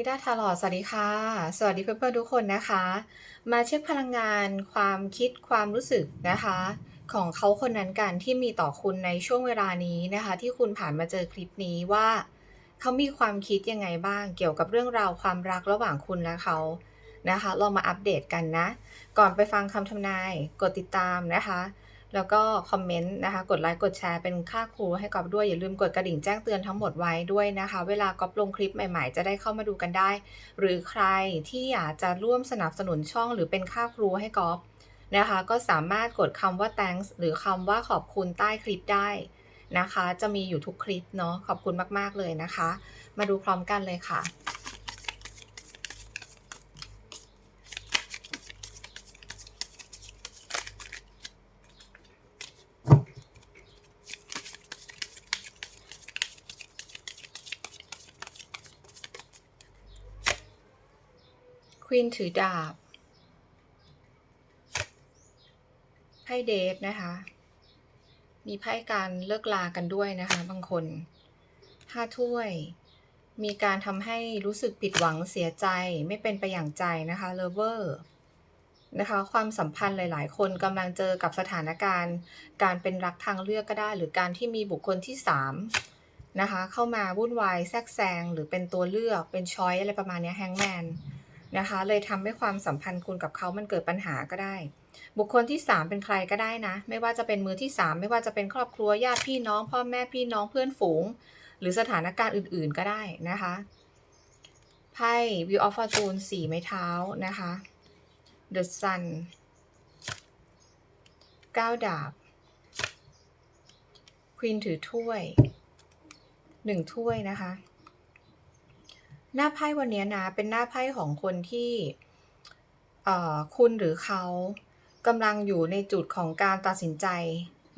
นิดาทาลอดสวัสดีค่ะ สวัสดีเพื่อนๆทุกคนนะคะ มาเช็คพลังงานความคิดความรู้สึกนะคะ ของเขาคนนั้นกันที่มีต่อคุณในช่วงเวลานี้นะคะ ที่คุณผ่านมาเจอคลิปนี้ว่า เขามีความคิดยังไงบ้างเกี่ยวกับเรื่องราวความรักระหว่างคุณและเขานะคะลองมาอัปเดตกันนะ ก่อนไปฟังคำทำนายกดติดตามนะคะ แล้วก็คอมเมนต์นะคะ กดไลค์กดแชร์เป็นค่าครูให้กอบด้วยอย่าลืมกดกระดิ่งแจ้งเตือนทั้งหมดไว้ด้วยนะคะ เวลากอบลงคลิปใหม่ๆ จะได้เข้ามาดูกันได้ หรือใครที่อยากจะร่วมสนับสนุนช่องหรือเป็นค่าครูให้กอบนะคะ ก็สามารถกดคำว่า thanks หรือคำว่าขอบคุณใต้คลิปได้นะคะ จะมีอยู่ทุกคลิปเนาะขอบคุณมากๆเลยนะคะ มาดูพร้อมกันเลยค่ะ ควีนถือดาบไพ่เดทนะคะ มีไพ่การเลิกลากันด้วยนะคะ บางคนห้าถ้วย มีการทำให้รู้สึกผิดหวังเสียใจไม่เป็นไปอย่างใจนะคะเลเวอร์นะคะความสัมพันธ์หลาย ๆ คนกำลังเจอกับสถานการณ์ การเป็นรักทางเลือกก็ได้ หรือการที่มีบุคคลที่สามนะคะเข้ามาวุ่นวายแทรกแซงหรือเป็นตัวเลือกเป็นช้อยอะไรประมาณนี้แฮงแมน นะคะ เลยทำให้ความสัมพันธ์คุณกับเขามันเกิดปัญหาก็ได้ บุคคลที่ 3 เป็นใครก็ได้นะ ไม่ว่าจะเป็นมือที่ 3 ไม่ว่าจะเป็นครอบครัวญาติพี่น้อง พ่อแม่พี่น้องเพื่อนฝูง หรือสถานการณ์อื่นๆก็ได้นะคะไพ่ View of Fortune สี่ไม้เท้านะคะ The Sun เก้าดาบ Queen ถือถ้วยหนึ่งถ้วยนะคะ หน้าไพ่วันนี้นะเป็นหน้าไพ่ของคนที่เอ่อคุณหรือเขากำลังอยู่ในจุดของการตัดสินใจ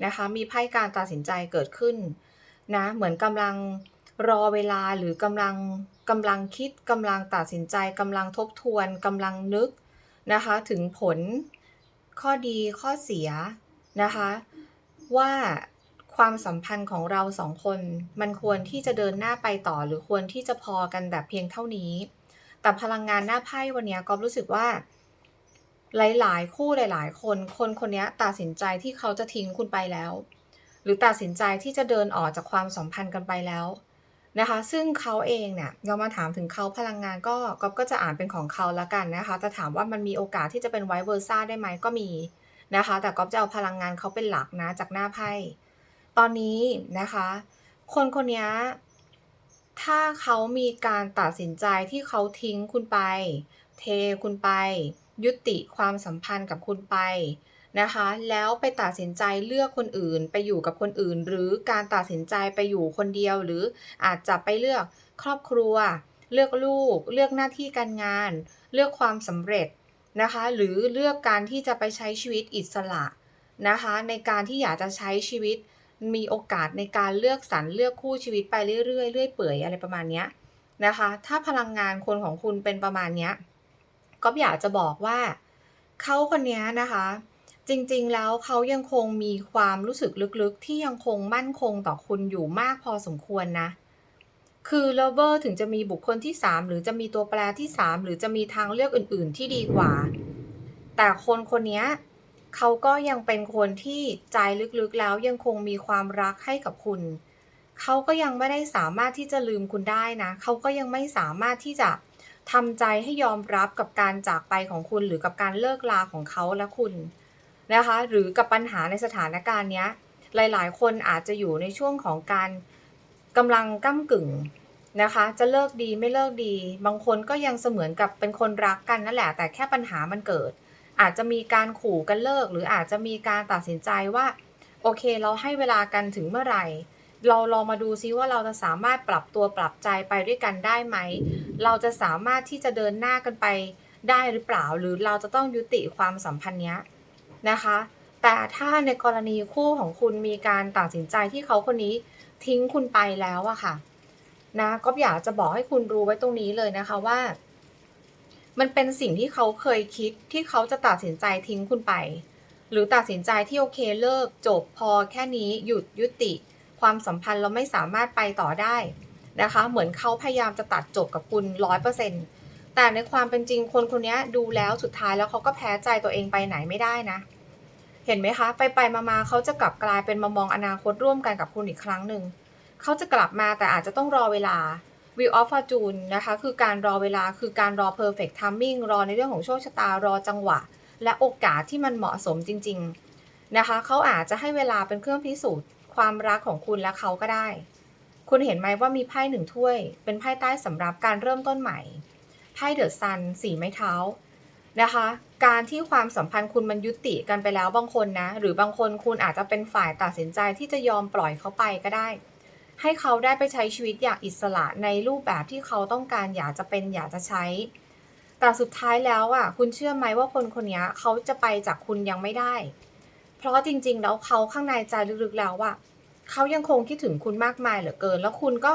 นะคะมีไพ่การตัดสินใจเกิดขึ้นนะเหมือนกำลังรอเวลาหรือกำลังกำลังคิดกำลังตัดสินใจกำลังทบทวนกำลังนึกนะคะถึงผลข้อดีข้อเสียนะคะว่า ความสัมพันธ์ของเราสองคน มันควรที่จะเดินหน้าไปต่อหรือควรที่จะพอกันแบบเพียงเท่านี้ แต่พลังงานหน้าไพ่วันนี้ก็รู้สึกว่า หลาย ๆ คู่หลาย ๆ คน คนคนนี้ตัดสินใจที่เขาจะทิ้งคุณไปแล้ว หรือตัดสินใจที่จะเดินออกจากความสัมพันธ์กันไปแล้วนะคะ ซึ่งเขาเองเนี่ยเรามาถามถึงเขาพลังงานก็ก็ก็จะอ่านเป็นของเขาละกันนะคะแต่ถามว่ามันมีโอกาสที่จะเป็นไวเวอร์ซ่าได้ไหมก็มีนะคะ แต่ก็จะเอาพลังงานเขาเป็นหลักนะจากหน้าไพ่ ตอนนี้นะคะ คนคนนี้ถ้าเขามีการตัดสินใจที่เขาทิ้งคุณไป เทคุณไป ยุติความสัมพันธ์กับคุณไปนะคะ แล้วไปตัดสินใจเลือกคนอื่นไปอยู่กับคนอื่น หรือการตัดสินใจไปอยู่คนเดียว หรืออาจจะไปเลือกครอบครัว เลือกลูก เลือกหน้าที่การงาน เลือกความสำเร็จนะคะ หรือเลือกการที่จะไปใช้ชีวิตอิสระนะคะ ในการที่อยากจะใช้ชีวิต มีโอกาสในการเลือกสรรเลือกคู่ชีวิตไปเรื่อยๆเรื่อยเปื่อยอะไรประมาณเนี้ยนะคะ ถ้าพลังงานคนของคุณเป็นประมาณเนี้ยก็อยากจะบอกว่าเขาคนนี้นะคะ จริงๆแล้วเขายังคงมีความรู้สึกลึกๆ ที่ยังคงมั่นคงต่อคุณอยู่มากพอสมควรนะ คือ lover ถึงจะมีบุคคลที่ 3 หรือจะมีตัวแปรที่ 3 หรือจะมีทางเลือกอื่น ๆ ที่ดีกว่า แต่คนคนนี้ เขาก็ยังเป็นคนที่ใจลึกๆแล้วยังคงมีความรักให้กับคุณ เขาก็ยังไม่ได้สามารถที่จะลืมคุณได้นะ เขาก็ยังไม่สามารถที่จะทำใจให้ยอมรับกับการจากไปของคุณหรือกับการเลิกลาของเขาและคุณนะคะ หรือกับปัญหาในสถานการณ์เนี้ย หลายๆ คนอาจจะอยู่ในช่วงของการกำลังก้ากึ่งนะคะ จะเลิกดีไม่เลิกดี บางคนก็ยังเสมือนกับเป็นคนรักกันนั่นแหละ แต่แค่ปัญหามันเกิด อาจจะมีการขู่กันเลิก หรืออาจจะมีการตัดสินใจว่า โอเค เราให้เวลากันถึงเมื่อไหร่ เราลองมาดูซิว่าเราจะสามารถปรับตัวปรับใจไปด้วยกันได้ไหม เราจะสามารถที่จะเดินหน้ากันไปได้หรือเปล่า หรือเราจะต้องยุติความสัมพันธ์เนี้ยนะคะ แต่ถ้าในกรณีคู่ของคุณมีการตัดสินใจที่เขาคนนี้ทิ้งคุณไปแล้วอะค่ะนะก็อยากจะบอกให้คุณรู้ไว้ตรงนี้เลยนะคะว่า มันเป็นสิ่งที่เขาเคยคิดที่เขาจะตัดสินใจทิ้งคุณไป หรือตัดสินใจที่โอเคเลิก จบพอแค่นี้หยุดยุติ ความสัมพันธ์เราไม่สามารถไปต่อได้นะคะ เหมือนเขาพยายามจะตัดจบกับคุณร้อยเปอร์เซ็นต์แต่ในความเป็นจริงคนคนนี้ดูแล้วสุดท้ายแล้วเขาก็แพ้ใจตัวเองไปไหนไม่ได้นะ เห็นไหมคะ ไปไปมาเขาจะกลับกลายเป็นมามองอนาคตร่วมกันกับคุณอีกครั้งหนึ่งเขาจะกลับมาแต่อาจจะต้องรอเวลา Wheel of Fortune นะคะคือการรอเวลาคือการรอ perfect timing รอในเรื่องของโชคชะตารอจังหวะ และโอกาสที่มันเหมาะสมจริง ๆนะคะเขาอาจจะให้เวลาเป็นเครื่องพิสูจน์ ความรักของคุณและเขาก็ได้ คุณเห็นไหมว่ามีไพ่หนึ่งถ้วย เป็นไพ่ใต้สำหรับการเริ่มต้นใหม่ไพ่เดอะซันสีไม้เท้านะคะการที่ความสัมพันธ์คุณมันยุติกันไปแล้วบางคนนะ หรือบางคนคุณอาจจะเป็นฝ่ายตัดสินใจที่จะยอมปล่อยเขาไปก็ได้ ให้เขาได้ไปใช้ชีวิตอย่างอิสระในรูปแบบที่เขาต้องการอยากจะเป็นอยากจะใช้ แต่สุดท้ายแล้วอะคุณเชื่อไหมว่าคนคนนี้เขาจะไปจากคุณยังไม่ได้ เพราะจริงๆแล้วเขาข้างในใจลึกๆแล้วอะเขายังคงคิดถึงคุณมากมายเหลือเกิน แล้วคุณก็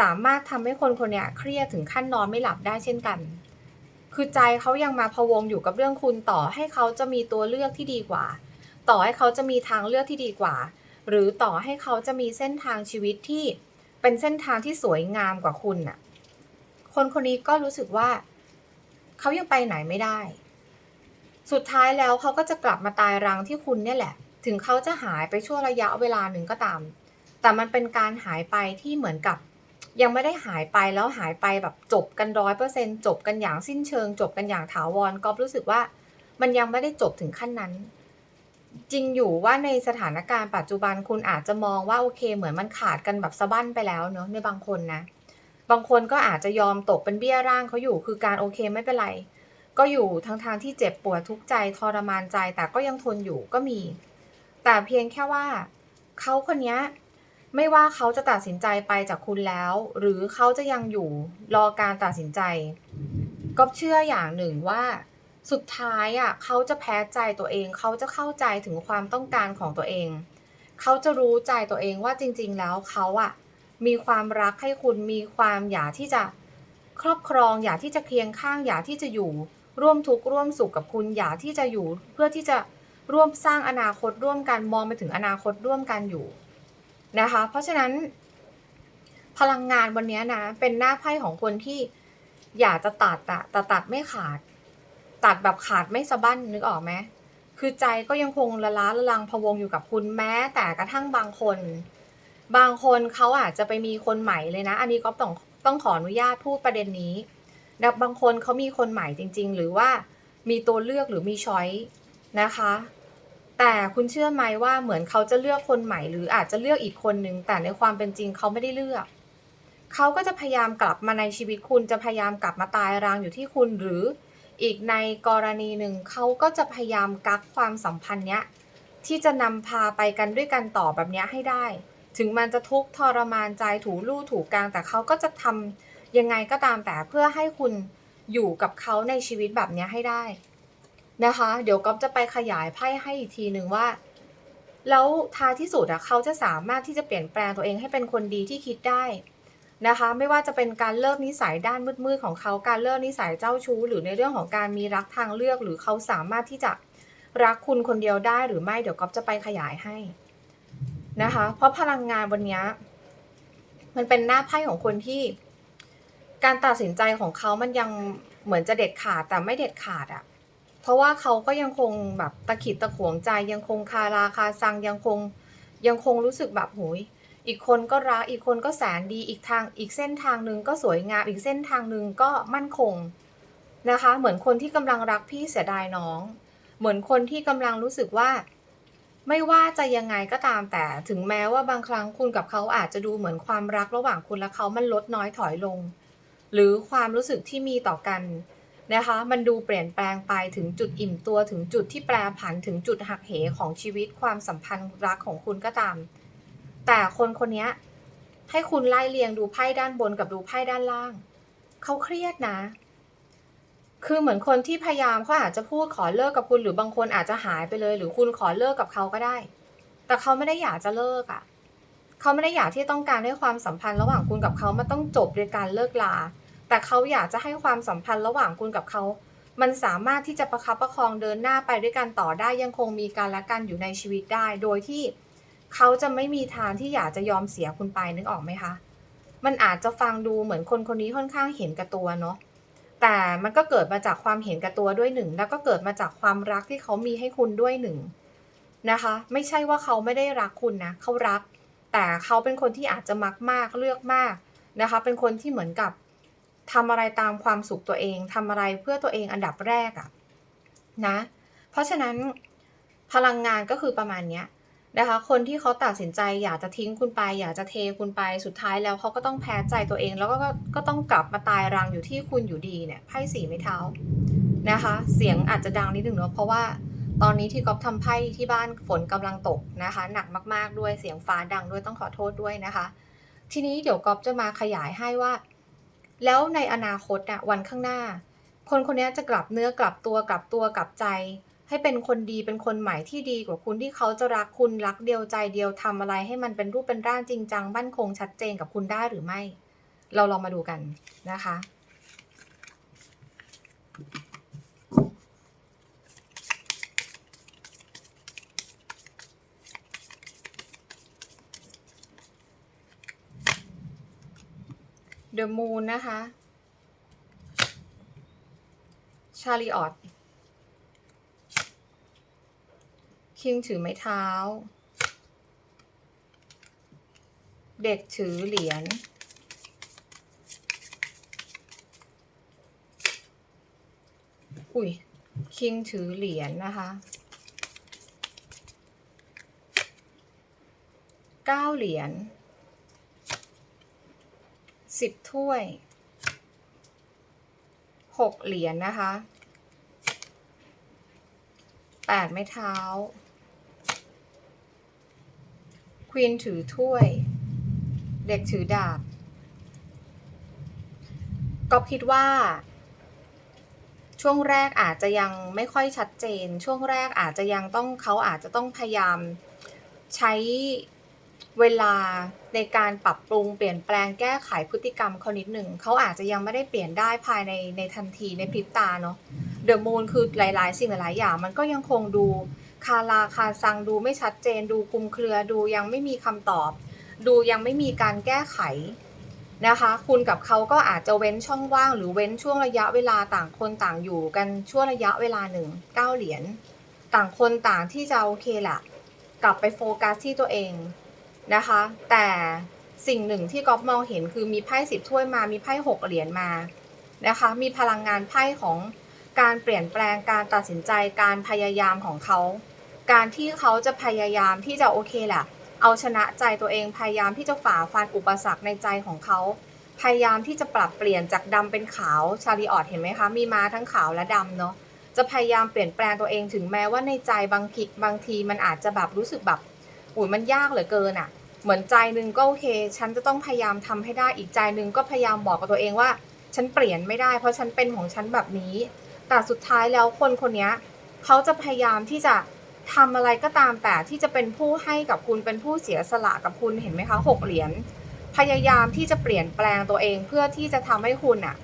สามารถทำให้คนคนนี้เครียดถึงขั้นนอนไม่หลับได้เช่นกัน คือใจเขายังมาพะวงอยู่กับเรื่องคุณต่อให้เขาจะมีตัวเลือกที่ดีกว่า ต่อให้เขาจะมีทางเลือกที่ดีกว่า หรือต่อให้เขาจะมีเส้นทางชีวิตที่เป็นเส้นทางที่สวยงามกว่าคุณน่ะ คนคนนี้ก็รู้สึกว่า เขายังไปไหนไม่ได้ สุดท้ายแล้วเขาก็จะกลับมาตายรังที่คุณเนี่ยแหละ ถึงเขาจะหายไปช่วงระยะเวลาหนึ่งก็ตาม แต่มันเป็นการหายไปที่เหมือนกับ ยังไม่ได้หายไปแล้วหายไปแบบจบกันร้อยเปอร์เซ็นจบกันอย่างสิ้นเชิง จบกันอย่างถาวรก็รู้สึกว่า มันยังไม่ได้จบถึงขั้นนั้น จริงอยู่ว่าในสถานการณ์ปัจจุบันคุณอาจจะมองว่าโอเค เหมือนมันขาดกันแบบสะบั้นไปแล้วเนอะในบางคนนะ บางคนก็อาจจะยอมตกเป็นเบี้ยร่างเขาอยู่คือการโอเคไม่เป็นไร ก็อยู่ทางทางที่เจ็บปวดทุกข์ใจทรมานใจแต่ก็ยังทนอยู่ก็มี แต่เพียงแค่ว่าเขาคนนี้ไม่ว่าเขาจะตัดสินใจไปจากคุณแล้ว หรือเขาจะยังอยู่รอการตัดสินใจ ก็เชื่ออย่างหนึ่งว่า สุดท้ายอะเขาจะแพ้ใจตัวเอง เขาจะเข้าใจถึงความต้องการของตัวเอง เขาจะรู้ใจตัวเองว่าจริง ๆ แล้วเขาอะมีความรักให้คุณมีความอยากที่จะครอบครอง อยากที่จะเคียงข้าง อยากที่จะอยู่ ร่วมทุกข์ร่วมสุขกับคุณ อยากที่จะอยู่ เพื่อที่จะร่วมสร้างอนาคตร่วมกันมองไปถึงอนาคตร่วมกันอยู่นะคะ เพราะฉะนั้น พลังงานวันนี้นะ เป็นหน้าไพ่ของคนที่อยากจะตัดอะแต่ตัดไม่ขาด ตัดแบบขาดไม่สะบั้นนึกออกไหมคือใจก็ยังคงละล้าละลังพะวงอยู่กับคุณแม้ แต่กระทั่งบางคน บางคนเขาอาจจะไปมีคนใหม่เลยนะ อันนี้ก็ต้องต้องขออนุญาตพูดประเด็นนี้นะบางคนเขามีคนใหม่จริง ๆ หรือว่ามีตัวเลือกหรือมีช้อยนะคะ แต่คุณเชื่อไหมว่าเหมือนเขาจะเลือกคนใหม่ หรืออาจจะเลือกอีกคนนึง แต่ในความเป็นจริงเขาไม่ได้เลือกเขาก็จะพยายามกลับมาในชีวิตคุณจะพยายามกลับมาตายรางอยู่ที่คุณหรือ อีกในกรณีหนึ่งเขาก็จะพยายามกักความสัมพันธ์เนี้ยที่จะนำพาไปกันด้วยกันต่อแบบนี้ให้ได้ ถึงมันจะทุกข์ทรมานใจถูลู่ถูกกลางแต่เขาก็จะทำยังไงก็ตามแต่เพื่อให้คุณอยู่กับเขาในชีวิตแบบนี้ให้ได้นะคะ เดี๋ยวก๊อฟจะไปขยายไพ่ให้อีกทีหนึ่งว่า แล้วท้ายที่สุดอะเขาจะสามารถที่จะเปลี่ยนแปลงตัวเองให้เป็นคนดีที่คิดได้ นะคะ ไม่ว่าจะเป็นการเลิกนิสัยด้านมืดๆของเขาการเลิกนิสัยเจ้าชู้ หรือในเรื่องของการมีรักทางเลือก หรือเขาสามารถที่จะรักคุณคนเดียวได้หรือไม่เดี๋ยวก๊อฟจะไปขยายให้นะคะ เพราะพลังงานวันนี้มันเป็นหน้าไพ่ของคนที่ การตัดสินใจของเขามันยังเหมือนจะเด็ดขาดแต่ไม่เด็ดขาดอะ่ะ เพราะว่าเขาก็ยังคงแบบตะขิดตะขวงใจยังคงคาราคาซังยังคงยังคงรู้สึกแบบโหย อีกคนก็รักอีกคนก็แสนดีอีกทางอีกเส้นทางหนึ่งก็สวยงามอีกเส้นทางหนึ่งก็มั่นคงนะคะ เหมือนคนที่กำลังรักพี่เสียดายน้อง เหมือนคนที่กำลังรู้สึกว่า ไม่ว่าจะยังไงก็ตามแต่ ถึงแม้ว่าบางครั้งคุณกับเขาอาจจะดูเหมือนความรักระหว่างคุณและเขามันลดน้อยถอยลง หรือความรู้สึกที่มีต่อกันนะคะ มันดูเปลี่ยนแปลงไปถึงจุดอิ่มตัวถึงจุดที่แปรผันถึงจุดหักเหของชีวิตความสัมพันธ์รักของคุณก็ตาม แต่คนคนนี้ให้คุณไล่เรียงดูไพ่ด้านบนกับดูไพ่ด้านล่าง เขาเครียดนะ คือเหมือนคนที่พยายามเขาอาจจะพูดขอเลิกกับคุณหรือบางคนอาจจะหายไปเลย หรือคุณขอเลิกกับเขาก็ได้ แต่เขาไม่ได้อยากจะเลิกอะ่ะ เขาไม่ได้อยากที่ต้องการให้ความสัมพันธ์ระหว่างคุณกับเขามันต้องจบด้วยการเลิกลา แต่เขาอยากจะให้ความสัมพันธ์ระหว่างคุณกับเขา มันสามารถที่จะประคับประคองเดินหน้าไปด้วยกันต่อได้ยังคงมีการและกันอยู่ในชีวิตได้ โดยที่ เขาจะไม่มีทางที่อยากจะยอมเสียคุณไปนึกออกไหมคะ มันอาจจะฟังดูเหมือนคนคนนี้ค่อนข้างเห็นแก่ตัวเนาะแต่มันก็เกิดมาจากความเห็นแก่ตัวด้วยหนึ่ง แล้วก็เกิดมาจากความรักที่เขามีให้คุณด้วยหนึ่งนะคะ ไม่ใช่ว่าเขาไม่ได้รักคุณนะเขารัก แต่เขาเป็นคนที่อาจจะมักมากเลือกมากนะคะ เป็นคนที่เหมือนกับทำอะไรตามความสุขตัวเองทำอะไรเพื่อตัวเองอันดับแรกอะนะ เพราะฉะนั้นพลังงานก็คือประมาณเนี้ย นะคะ คนที่เขาตัดสินใจอยากจะทิ้งคุณไป อยากจะเทคุณไปสุดท้ายแล้วเขาก็ต้องแพ้ใจตัวเอง แล้วก็ก็ก็ต้องกลับมาตายรังอยู่ที่คุณอยู่ดีเนี่ยไพ่สีไม้เท้านะคะ เสียงอาจจะดังนิดหนึ่งเนาะเพราะว่าตอนนี้ที่ก๊อฟทำไพ่ที่บ้านฝนกำลังตกนะคะ หนักมากๆด้วยเสียงฟ้าดังด้วยต้องขอโทษด้วยนะคะ ทีนี้เดี๋ยวก๊อฟจะมาขยายให้ว่า แล้วในอนาคตอะวันข้างหน้า คนคนนี้จะกลับเนื้อกลับตัวกลับตัวกลับใจ ให้เป็นคนดีเป็นคนใหม่ที่ดีกว่าคุณที่เขาจะรักคุณรักเดียวใจเดียวทำอะไรให้มันเป็นรูปเป็นร่างจริงจังมั่นคงชัดเจนกับคุณได้หรือไม่ เราลองมาดูกันนะคะ The Moon นะคะ ชาลีออต คิงถือไม้เท้า เด็กถือเหรียญ อุ้ย คิงถือเหรียญนะคะเก้าเหรียญสิบถ้วยหกเหรียญนะคะแปดไม้เท้า ควีนถือถ้วย เด็กถือดาบก็คิดว่า ช่วงแรกอาจจะยังไม่ค่อยชัดเจน ช่วงแรกอาจจะยังต้องเขาอาจจะต้องพยายามใช้เวลาในการปรับปรุงเปลี่ยนแปลงแก้ไขพฤติกรรมเขานิดหนึ่งเขาอาจจะยังไม่ได้เปลี่ยนได้ภายในในทันทีในพริบตาเนาะเดอะมูนคือหลาย ๆ สิ่งหลายๆอย่างมันก็ยังคงดู คาราคาซังดูไม่ชัดเจน ดูคลุมเครือดูยังไม่มีคำตอบ ดูยังไม่มีการแก้ไขนะคะ คุณกับเขาก็อาจจะเว้นช่องว่าง หรือเว้นช่วงระยะเวลาต่างคนต่างอยู่กันช่วงระยะเวลาหนึ่งเก้าเหรียญต่างคนต่างที่จะโอเคแหละกลับไปโฟกัสที่ตัวเองนะคะ แต่สิ่งหนึ่งที่ก๊อฟมองเห็นคือมีไพ่สิบถ้วยมามีไพ่หกเหรียญมานะคะ มีพลังงานไพ่ของการเปลี่ยนแปลงการตัดสินใจการพยายามของเขา การที่เขาจะพยายามที่จะโอเคแหละเอาชนะใจตัวเองพยายามที่จะฝ่าฟันอุปสรรคในใจของเขา พยายามที่จะปรับเปลี่ยนจากดำเป็นขาวชาลีออดเห็นไหมคะ มีมาทั้งขาวและดำเนาะจะพยายามเปลี่ยนแปลงตัวเองถึงแม้ว่าในใจบางทีบางทีมันอาจจะแบบรู้สึกแบบอุ้ยมันยากเหลือเกินอะ่ะ เหมือนใจหนึ่งก็โอเค ฉันจะต้องพยายามทำให้ได้อีกใจหนึ่งก็พยายามบอกกับตัวเองว่า ฉันเปลี่ยนไม่ได้ เพราะฉันเป็นของฉันแบบนี้ แต่สุดท้ายแล้วคนคนนี้เขาจะพยายามที่จะ ทำอะไรก็ตามแต่ที่จะเป็นผู้ให้กับคุณเป็นผู้เสียสละกับคุณเห็นไหมคะหกเหรียญพยายามที่จะเปลี่ยนแปลงตัวเองเพื่อที่จะทำให้คุณอะ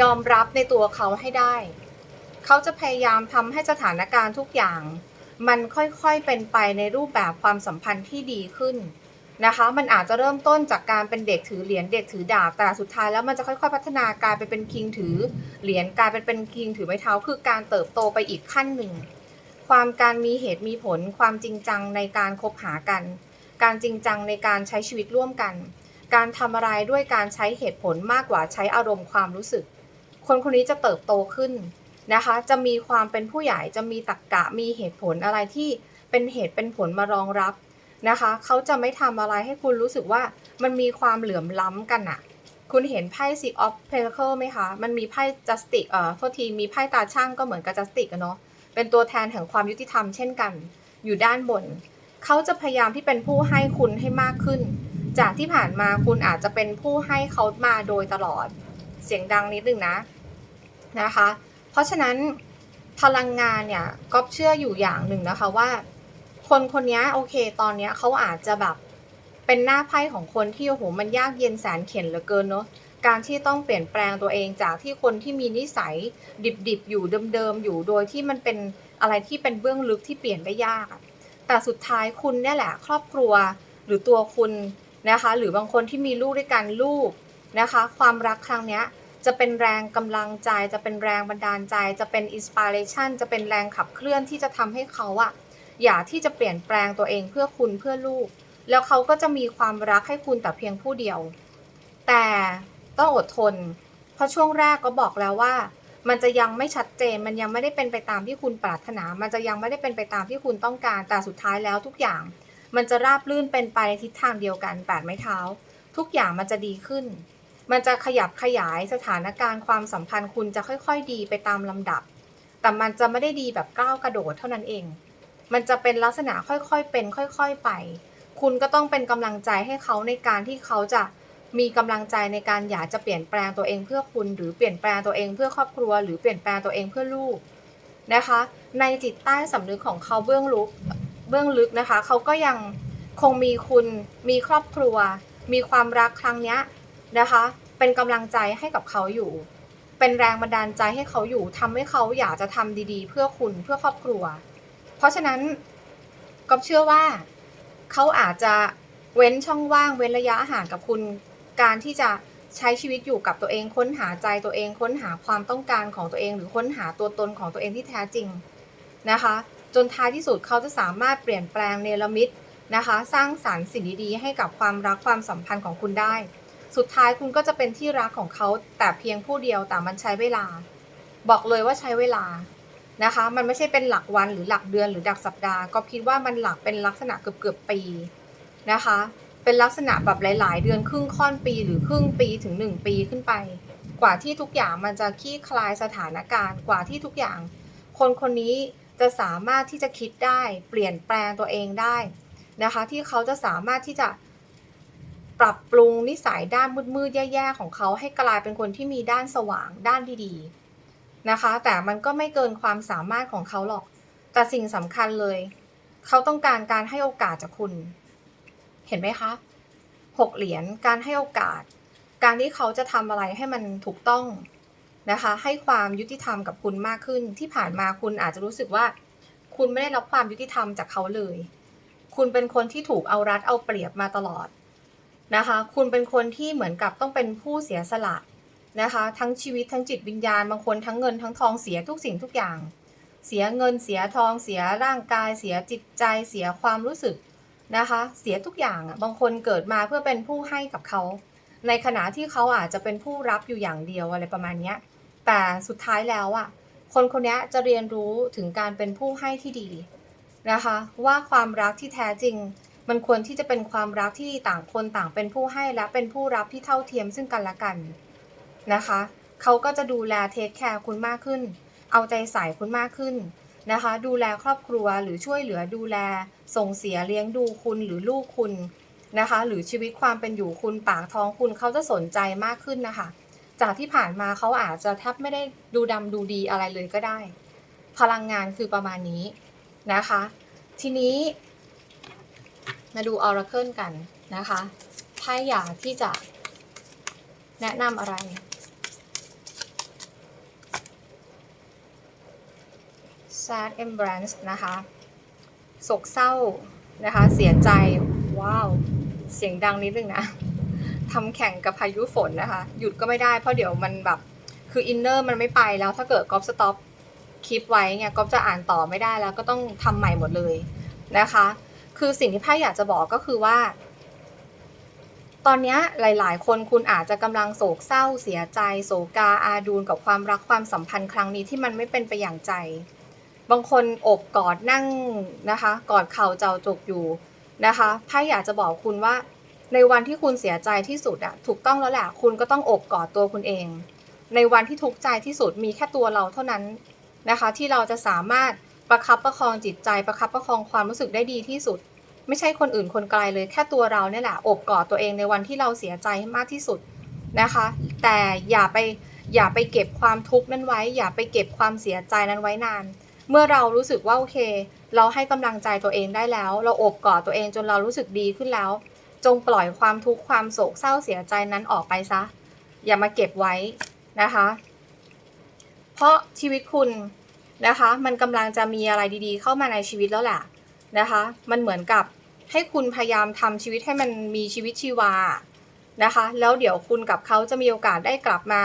ยอมรับในตัวเขาให้ได้ เขาจะพยายามทำให้สถานการณ์ทุกอย่าง มันค่อยๆเป็นไปในรูปแบบความสัมพันธ์ที่ดีขึ้นนะคะ มันอาจจะเริ่มต้นจากการเป็นเด็กถือเหรียญเด็กถือดาบ แต่สุดท้ายแล้วมันจะค่อยๆพัฒนากลายไปเป็นคิงถือเหรียญกลายเป็นเป็นคิงถือไม้เท้าคือการเติบโตไปอีกขั้นหนึ่ง ความการมีเหตุมีผล ความจริงจังในการคบหากัน การจริงจังในการใช้ชีวิตร่วมกัน การทำอะไรด้วยการใช้เหตุผลมากกว่าใช้อารมณ์ความรู้สึก คนคนนี้จะเติบโตขึ้นนะคะ จะมีความเป็นผู้ใหญ่ จะมีตรรกกะ มีเหตุผลอะไรที่เป็นเหตุเป็นผลมารองรับนะคะ เขาจะไม่ทำอะไรให้คุณรู้สึกว่ามันมีความเหลื่อมล้ำกันอะคุณเห็นไพ่ Six of pentacle ไหมคะ มันมีไพ่ Justice เอ่อ โทษที มีไพ่ตาช่างก็เหมือนกับ Justice อะเนาะ เป็นตัวแทนแห่งความยุติธรรมเช่นกัน อยู่ด้านบน เขาจะพยายามที่เป็นผู้ให้คุณให้มากขึ้น จากที่ผ่านมาคุณอาจจะเป็นผู้ให้เขามาโดยตลอด เสียงดังนิดนึงนะนะคะ เพราะฉะนั้นพลังงานเนี่ยก็เชื่ออยู่อย่างหนึ่งนะคะว่า คนคนนี้โอเค ตอนนี้เขาอาจจะแบบเป็นหน้าไพ่ของคนที่โอ้โหมันยากเย็นแสนเข็ญเหลือเกินเนาะ การที่ต้องเปลี่ยนแปลงตัวเองจากที่คนที่มีนิสัยดิบๆ อยู่เดิมๆ อยู่โดยที่มันเป็นอะไรที่เป็นเบื้องลึกที่เปลี่ยนได้ยากแต่สุดท้ายคุณเนี่ยแหละ ครอบครัวหรือตัวคุณนะคะ หรือบางคนที่มีลูกด้วยกันลูกนะคะ ความรักครั้งเนี้ยจะเป็นแรงกำลังใจ จะเป็นแรงบันดาลใจ จะเป็นอินสปิเรชันจะเป็นแรงขับเคลื่อนที่จะทำให้เขาอะอยากที่จะเปลี่ยนแปลงตัวเองเพื่อคุณเพื่อลูก แล้วเขาก็จะมีความรักให้คุณแต่เพียงผู้เดียว แต่ ต้องอดทน เพราะช่วงแรกก็บอกแล้วว่า มันจะยังไม่ชัดเจน มันยังไม่ได้เป็นไปตามที่คุณปรารถนา มันจะยังไม่ได้เป็นไปตามที่คุณต้องการ แต่สุดท้ายแล้วทุกอย่าง มันจะราบลื่นเป็นไปในทิศทางเดียวกันแปดไม้เท้า ทุกอย่างมันจะดีขึ้น มันจะขยับขยายสถานการณ์ความสัมพันธ์คุณจะค่อย ๆ ดีไปตามลำดับ แต่มันจะไม่ได้ดีแบบก้าวกระโดดเท่านั้นเอง มันจะเป็นลักษณะค่อยๆเป็น ค่อย ๆ ไป คุณก็ต้องเป็นกำลังใจให้เขาในการที่เขาจะ มีกำลังใจในการอยากจะเปลี่ยนแปลงตัวเองเพื่อคุณ หรือเปลี่ยนแปลงตัวเองเพื่อครอบครัว หรือเปลี่ยนแปลงตัวเองเพื่อลูกนะคะ ในจิตใต้สำนึกของเขาเบื้องลึกเบื้องลึกนะคะเขาก็ยังคงมีคุณมีครอบครัว มีความรักครั้งนี้นะคะ เป็นกำลังใจให้กับเขาอยู่ เป็นแรงบันดาลใจให้เขาอยู่ทำให้เขาอยากจะทำดีๆ เพื่อคุณเพื่อครอบครัว เพราะฉะนั้นก็เชื่อว่าเขาอาจจะเว้นช่องว่างเว้นระยะห่างกับคุณ การที่จะใช้ชีวิตอยู่กับตัวเองค้นหาใจตัวเองค้นหาความต้องการของตัวเอง หรือค้นหาตัวตนของตัวเองที่แท้จริงนะคะ จนท้ายที่สุดเขาจะสามารถเปลี่ยนแปลงเนรมิตนะคะ สร้างสารรค์สิ่งดีๆให้กับความรักความสัมพันธ์ของคุณได้ สุดท้ายคุณก็จะเป็นที่รักของเขาแต่เพียงผู้เดียวแต่มันใช้เวลา บอกเลยว่าใช้เวลานะคะ มันไม่ใช่เป็นหลักวันหรือหลักเดือนหรือหลักสัปดาห์ ก็คิดว่ามันหลักเป็นลักษณะเกือบเกือบๆปีนะคะ เป็นลักษณะแบบหลาย ๆ เดือนครึ่งค่อนปีหรือครึ่งปีถึง 1 ปีขึ้นไป กว่าที่ทุกอย่างมันจะคลี่คลายสถานการณ์กว่าที่ทุกอย่าง คนคนนี้จะสามารถที่จะคิดได้เปลี่ยนแปลงตัวเองได้นะคะ ที่เขาจะสามารถที่จะปรับปรุงนิสัยด้านมืดๆแย่ๆของเขาให้กลายเป็นคนที่มีด้านสว่างด้านดีๆนะคะ แต่มันก็ไม่เกินความสามารถของเขาหรอก แต่สิ่งสำคัญเลย เขาต้องการการให้โอกาสจากคุณ ห็นไหมคะหกเหรียญการให้โอกาส การที่เขาจะทำอะไรให้มันถูกต้องนะคะ ให้ความยุติธรรมกับคุณมากขึ้นที่ผ่านมาคุณอาจจะรู้สึกว่า คุณไม่ได้รับความยุติธรรมจากเขาเลย คุณเป็นคนที่ถูกเอารัดเอาเปรียบมาตลอดนะคะ คุณเป็นคนที่เหมือนกับต้องเป็นผู้เสียสละนะคะ ทั้งชีวิตทั้งจิตวิญญาณบางคนทั้งเงินทั้งทองเสียทุกสิ่งทุกอย่าง เสียเงินเสียทองเสียร่างกาย เสียจิตใจเสียความรู้สึก นะคะ เสียทุกอย่างอะบางคนเกิดมาเพื่อเป็นผู้ให้กับเขา ในขณะที่เขาอาจจะเป็นผู้รับอยู่อย่างเดียวอะไรประมาณเนี้ยแต่สุดท้ายแล้วอะคนคนนี้จะเรียนรู้ถึงการเป็นผู้ให้ที่ดีนะคะ ว่าความรักที่แท้จริง มันควรที่จะเป็นความรักที่ต่างคนต่างเป็นผู้ให้และเป็นผู้รับที่เท่าเทียมซึ่งกันและกันนะคะเขาก็จะดูแลเทคแคร์คุณมากขึ้น เอาใจใส่คุณมากขึ้น นะคะ ดูแลครอบครัวหรือช่วยเหลือดูแล ส่งเสียเลี้ยงดูคุณหรือลูกคุณนะคะ หรือชีวิตความเป็นอยู่คุณปากท้องคุณเขาจะสนใจมากขึ้นนะคะ จากที่ผ่านมาเขาอาจจะแทบไม่ได้ดูดำดูดีอะไรเลยก็ได้ พลังงานคือประมาณนี้นะคะ ทีนี้มาดูออราเคิลกันนะคะไพ่อยากที่จะแนะนำอะไร sad embrace นะคะโศกเศร้านะคะ เสียใจ ว้าว เสียงดังนิดนึงนะทำแข่งกับพายุฝนนะคะ หยุดก็ไม่ได้เพราะเดี๋ยวมันแบบ คืออินเนอร์มันไม่ไปแล้วถ้าเกิดก๊อฟสต็อปคลิปไว้เนี่ยก๊อฟจะอ่านต่อไม่ได้แล้วก็ต้องทำใหม่หมดเลยนะคะ คือสิ่งที่ไพ่อยากจะบอกก็คือว่า ตอนนี้หลาย ๆ คนคุณอาจจะกำลังโศกเศร้าเสียใจ โศกาอาดูนกับความรักความสัมพันธ์ครั้งนี้ที่มันไม่เป็นไปอย่างใจ บางคนอบกอดนั่งนะคะ กอดเข่าเจ้าจกอยู่นะคะไพ่อยากจะบอกคุณว่า ในวันที่คุณเสียใจที่สุดอะถูกต้องแล้วแหละคุณก็ต้องอบกอดตัวคุณเอง ในวันที่ทุกข์ใจที่สุดมีแค่ตัวเราเท่านั้นนะคะ ที่เราจะสามารถประคับประคองจิตใจ ประคับประคองความรู้สึกได้ดีที่สุด ไม่ใช่คนอื่นคนไกลเลยแค่ตัวเราเนี่ยแหละอบกอดตัวเองในวันที่เราเสียใจให้มากที่สุดนะคะ แต่อย่าไปอย่าไปเก็บความทุกข์นั้นไว้ อย่าไปเก็บความเสียใจนั้นไว้นาน เมื่อเรารู้สึกว่าโอเค เราให้กำลังใจตัวเองได้แล้ว เราอบกอดตัวเองจนเรารู้สึกดีขึ้นแล้ว จงปล่อยความทุกข์ความโศกเศร้าเสียใจนั้นออกไปซะ อย่ามาเก็บไว้นะคะ เพราะชีวิตคุณนะคะ มันกำลังจะมีอะไรดีๆ เข้ามาในชีวิตแล้วแหละนะคะ มันเหมือนกับให้คุณพยายามทำชีวิตให้มันมีชีวิตชีวานะคะ แล้วเดี๋ยวคุณกับเขาจะมีโอกาสได้กลับมา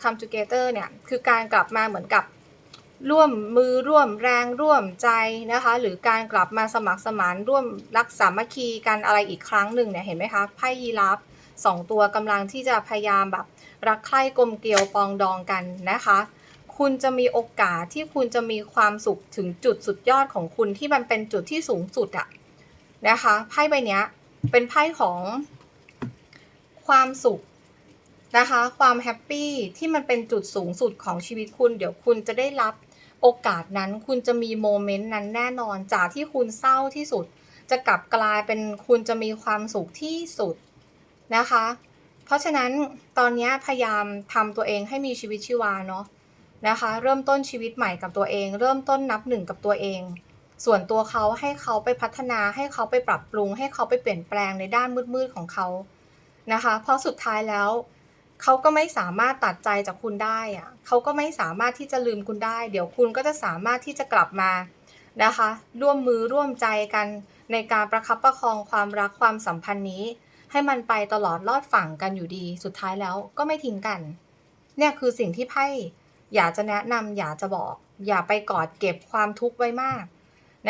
come together เนี่ย คือการกลับมาเหมือนกับ ร่วมมือร่วมแรงร่วมใจนะคะ หรือการกลับมาสมัครสมานร่วมรักสามัคคีกันอะไรอีกครั้งหนึ่งเนี่ยเห็นไหมคะไพ่ยีราฟสองตัวกำลังที่จะพยายามแบบรักใคร่กลมเกลียวปองดองกันนะคะ คุณจะมีโอกาสที่คุณจะมีความสุขถึงจุดสุดยอดของคุณที่มันเป็นจุดที่สูงสุดอะนะคะไพ่ใบเนี้ยเป็นไพ่ของความสุขนะคะ ความแฮปปี้ที่มันเป็นจุดสูงสุดของชีวิตคุณ เดี๋ยวคุณจะได้รับ โอกาสนั้นคุณจะมีโมเมนต์นั้นแน่นอนจากที่คุณเศร้าที่สุด จะกลับกลายเป็นคุณจะมีความสุขที่สุดนะคะ เพราะฉะนั้นตอนนี้พยายามทำตัวเองให้มีชีวิตชีวาเนาะนะคะ เริ่มต้นชีวิตใหม่กับตัวเอง เริ่มต้นนับหนึ่งกับตัวเอง ส่วนตัวเขาให้เขาไปพัฒนาให้เขาไปปรับปรุง ให้เขาไปเปลี่ยนแปลงในด้านมืดๆของเขานะคะ เพราะสุดท้ายแล้ว เขาก็ไม่สามารถตัดใจจากคุณได้อะเขาก็ไม่สามารถที่จะลืมคุณได้ เดี๋ยวคุณก็จะสามารถที่จะกลับมานะคะ ร่วมมือร่วมใจกันในการประคับประคองความรักความสัมพันธ์นี้ ให้มันไปตลอดรอดฝั่งกันอยู่ดี สุดท้ายแล้วก็ไม่ทิ้งกัน เนี่ยคือสิ่งที่ไพ่อยากจะแนะนำอยากจะบอก อย่าไปกอดเก็บความทุกข์ไว้มาก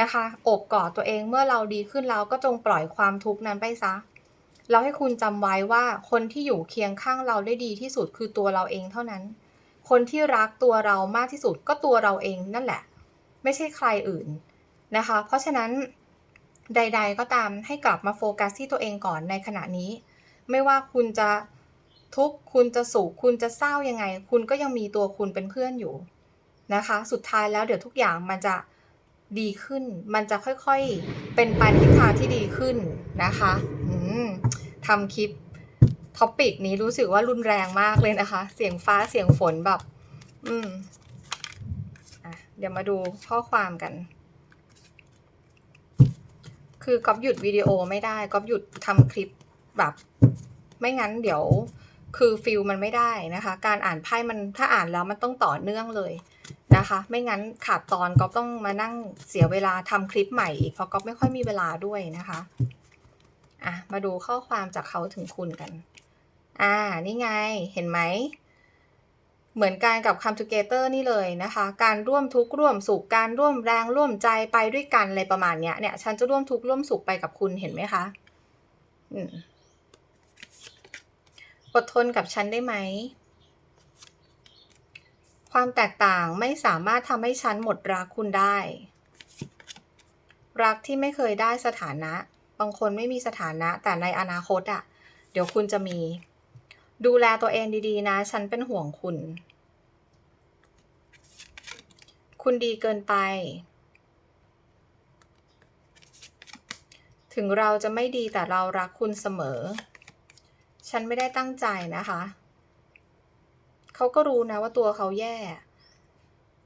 นะคะ อบกอดตัวเองเมื่อเราดีขึ้นแล้วก็จงปล่อยความทุกข์นั้นไปซะ เราให้คุณจำไว้ว่าคนที่อยู่เคียงข้างเราได้ดีที่สุดคือตัวเราเองเท่านั้น คนที่รักตัวเรามากที่สุดก็ตัวเราเองนั่นแหละ ไม่ใช่ใครอื่นนะคะ เพราะฉะนั้นใด ๆ ก็ตามให้กลับมาโฟกัสที่ตัวเองก่อนในขณะนี้ ไม่ว่าคุณจะทุกข์คุณจะสุขคุณจะเศร้ายังไง คุณก็ยังมีตัวคุณเป็นเพื่อนอยู่นะคะ สุดท้ายแล้วเดี๋ยวทุกอย่างมันจะ ดีขึ้น มันจะค่อยๆ เป็นไปในทิศทางที่ดีขึ้นนะคะทำคลิปท็อปิกนี้รู้สึกว่ารุนแรงมากเลยนะคะ เสียงฟ้าเสียงฝนแบบ อืมอเดี๋ยวมาดูข้อความกัน คือก๊อฟหยุดวิดีโอไม่ได้ก๊อฟหยุดทำคลิปแบบ ไม่งั้นเดี๋ยวคือฟิลมันไม่ได้นะคะ การอ่านไพ่มันถ้าอ่านแล้วมันต้องต่อเนื่องเลย นะคะ ไม่งั้นขาดตอนก็ต้องมานั่งเสียเวลาทำคลิปใหม่อีกเพราะก็ไม่ค่อยมีเวลาด้วยนะคะอะมาดูข้อความจากเขาถึงคุณกัน อ่า นี่ไง เห็นไหม เหมือนการกับ come together นี่เลยนะคะ การร่วมทุกข์ร่วมสุข การร่วมแรงร่วมใจไปด้วยกันอะไรประมาณเนี้ย เนี่ย ฉันจะร่วมทุกข์ร่วมสุขไปกับคุณเห็นไหมคะ อืมอดทนกับฉันได้ไหม ความแตกต่างไม่สามารถทำให้ฉันหมดรักคุณได้ รักที่ไม่เคยได้สถานะ บางคนไม่มีสถานะ แต่ในอนาคตอะ่ะ เดี๋ยวคุณจะมี ดูแลตัวเองดีๆ นะ ฉันเป็นห่วงคุณ คุณดีเกินไป ถึงเราจะไม่ดีแต่เรารักคุณเสมอ ฉันไม่ได้ตั้งใจนะคะ เขาก็รู้นะว่าตัวเขาแย่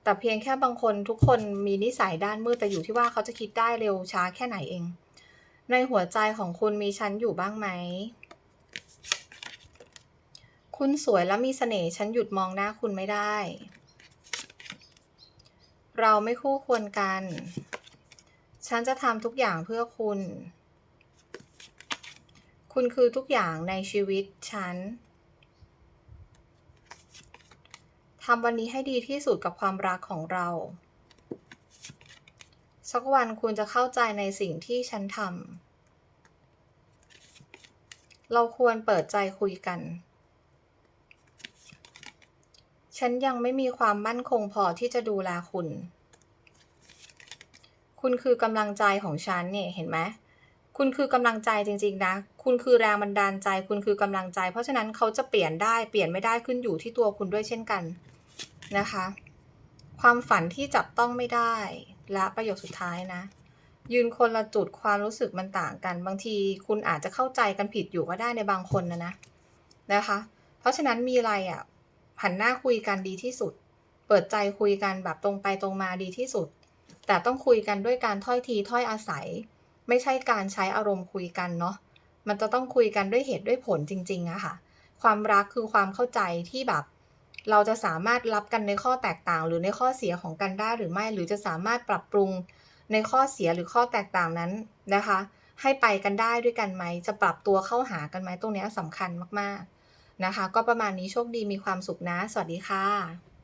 แต่เพียงแค่บางคนทุกคนมีนิสัยด้านมืดแต่อยู่ที่ว่าเขาจะคิดได้เร็วช้าแค่ไหนเอง ในหัวใจของคุณมีฉันอยู่บ้างไหม คุณสวยและมีเสน่ห์ฉันหยุดมองหน้าคุณไม่ได้ เราไม่คู่ควรกัน ฉันจะทำทุกอย่างเพื่อคุณ คุณคือทุกอย่างในชีวิตฉัน ทำวันนี้ให้ดีที่สุดกับความรักของเรา สักวันคุณจะเข้าใจในสิ่งที่ฉันทำ เราควรเปิดใจคุยกัน ฉันยังไม่มีความมั่นคงพอที่จะดูแลคุณ คุณคือกำลังใจของฉันเนี่ยเห็นไหมคุณคือกำลังใจจริง ๆ นะ คุณคือแรงบันดาลใจ คุณคือกำลังใจ เพราะฉะนั้นเขาจะเปลี่ยนได้ เปลี่ยนไม่ได้ขึ้นอยู่ที่ตัวคุณด้วยเช่นกัน นะคะ ความฝันที่จับต้องไม่ได้ และประโยคสุดท้ายนะ ยืนคนละจุดความรู้สึกมันต่างกัน บางทีคุณอาจจะเข้าใจกันผิดอยู่ก็ได้ในบางคนนะนะนะคะ เพราะฉะนั้นมีอะไรอะหันหน้าคุยกันดีที่สุด เปิดใจคุยกันแบบตรงไปตรงมาดีที่สุด แต่ต้องคุยกันด้วยการถ้อยทีถ้อยอาศัย ไม่ใช่การใช้อารมณ์คุยกันเนาะมันจะต้องคุยกันด้วยเหตุด้วยผลจริงๆอะค่ะ ความรักคือความเข้าใจที่แบบ เราจะสามารถรับกันในข้อแตกต่าง หรือในข้อเสียของกันได้หรือไม่ หรือจะสามารถปรับปรุงในข้อเสียหรือข้อแตกต่างนั้นนะคะ ให้ไปกันได้ด้วยกันไหม จะปรับตัวเข้าหากันไหมตรงนี้สำคัญมากๆนะคะ ก็ประมาณนี้โชคดีมีความสุขนะ สวัสดีค่ะ